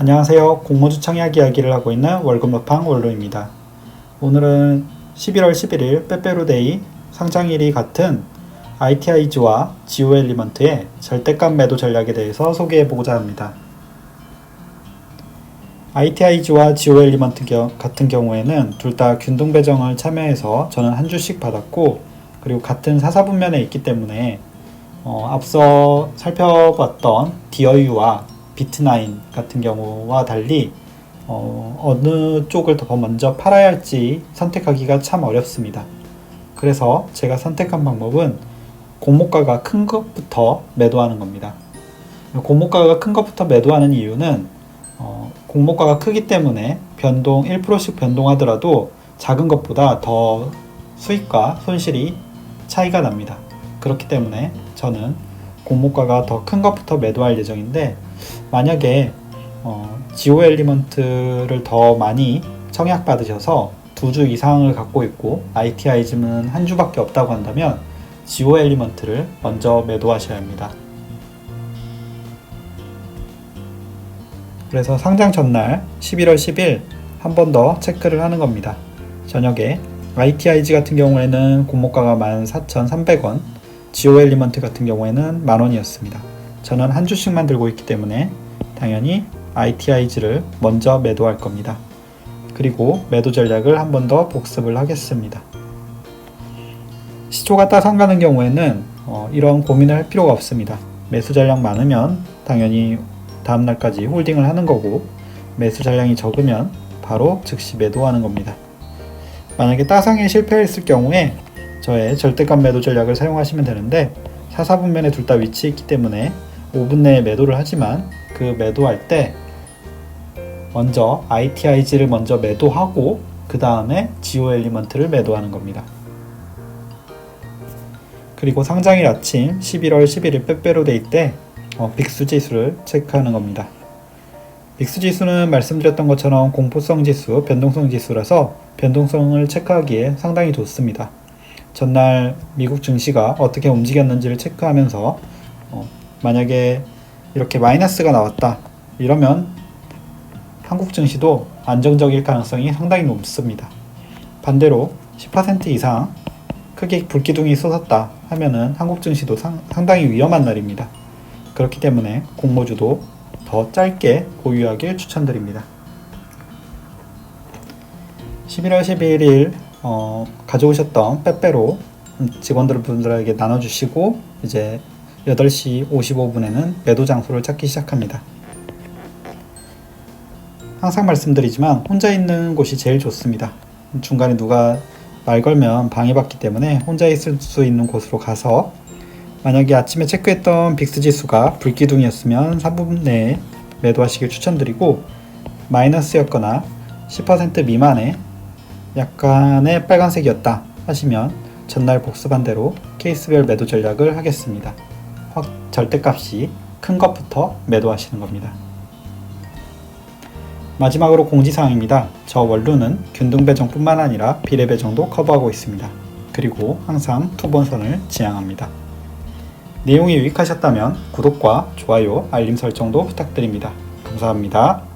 안녕하세요. 공모주 청약 이야기를 하고 있는 월급로팡 원로입니다. 오늘은 11월 11일 빼빼로데이 상장일이 같은 ITIG와 지오 엘리먼트의 절대값 매도 전략에 대해서 소개해 보고자 합니다. ITIG와 지오 엘리먼트 겨- 같은 경우에는 둘 다 균등 배정을 참여해서 저는 한 주씩 받았고 그리고 같은 사사분면에 있기 때문에 어, 앞서 살펴봤던 디어유와 비트나인 같은 경우와 달리 어, 어느 쪽을 더 먼저 팔아야 할지 선택하기가 참 어렵습니다. 그래서 제가 선택한 방법은 공모가가 큰 것부터 매도하는 겁니다. 공모가가 큰 것부터 매도하는 이유는 어, 공모가가 크기 때문에 변동 1%씩 변동하더라도 작은 것보다 더 수익과 손실이 차이가 납니다. 그렇기 때문에 저는 공모가가 더 큰 것부터 매도할 예정인데 만약에 어, 지오 엘리먼트를 더 많이 청약 받으셔서 두 주 이상을 갖고 있고 ITI즘은 한 주밖에 없다고 한다면 지오 엘리먼트를 먼저 매도하셔야 합니다. 그래서 상장 전날 11월 10일 한 번 더 체크를 하는 겁니다. 저녁에 ITIG 같은 경우에는 공모가가 14,300원, 지오 엘리먼트 같은 경우에는 만 원이었습니다. 저는 한 주씩만 들고 있기 때문에 당연히 ITIG를 먼저 매도할 겁니다. 그리고 매도 전략을 한 번 더 복습을 하겠습니다. 시초가 따상 가는 경우에는 어, 이런 고민을 할 필요가 없습니다. 매수 전량 많으면 당연히 다음 날까지 홀딩을 하는 거고 매수 전량이 적으면 바로 즉시 매도하는 겁니다. 만약에 따상에 실패했을 경우에 저의 절대값 매도 전략을 사용하시면 되는데 사사분면에 둘 다 위치해 있기 때문에 5분 내에 매도를 하지만 그 매도할 때 먼저 ITIG를 먼저 매도하고 그 다음에 지오 엘리먼트를 매도하는 겁니다. 그리고 상장일 아침 11월 11일 빼빼로 데이 때 어, 빅수 지수를 체크하는 겁니다. 빅수 지수는 말씀드렸던 것처럼 공포성 지수, 변동성 지수라서 변동성을 체크하기에 상당히 좋습니다. 전날 미국 증시가 어떻게 움직였는지를 체크하면서 어, 만약에 이렇게 마이너스가 나왔다 이러면 한국 증시도 안정적일 가능성이 상당히 높습니다. 반대로 10% 이상 크게 불기둥이 쏟았다 하면은 한국 증시도 상, 상당히 위험한 날입니다. 그렇기 때문에 공모주도 더 짧게 보유하길 추천드립니다. 11월 11일 어, 가져오셨던 빼빼로 직원들 분들에게 나눠주시고 이제 8시 55분에는 매도 장소를 찾기 시작합니다. 항상 말씀드리지만 혼자 있는 곳이 제일 좋습니다. 중간에 누가 말 걸면 방해받기 때문에 혼자 있을 수 있는 곳으로 가서 만약에 아침에 체크했던 빅스 지수가 불기둥이었으면 3분 내에 매도하시길 추천드리고 마이너스였거나 10% 미만의 약간의 빨간색이었다 하시면 전날 복습한 대로 케이스별 매도 전략을 하겠습니다. 확 절대값이 큰 것부터 매도하시는 겁니다. 마지막으로 공지사항입니다. 저 원루는 균등 배정뿐만 아니라 비례 배정도 커버하고 있습니다. 그리고 항상 투번선을 지향합니다. 내용이 유익하셨다면 구독과 좋아요, 알림 설정도 부탁드립니다. 감사합니다.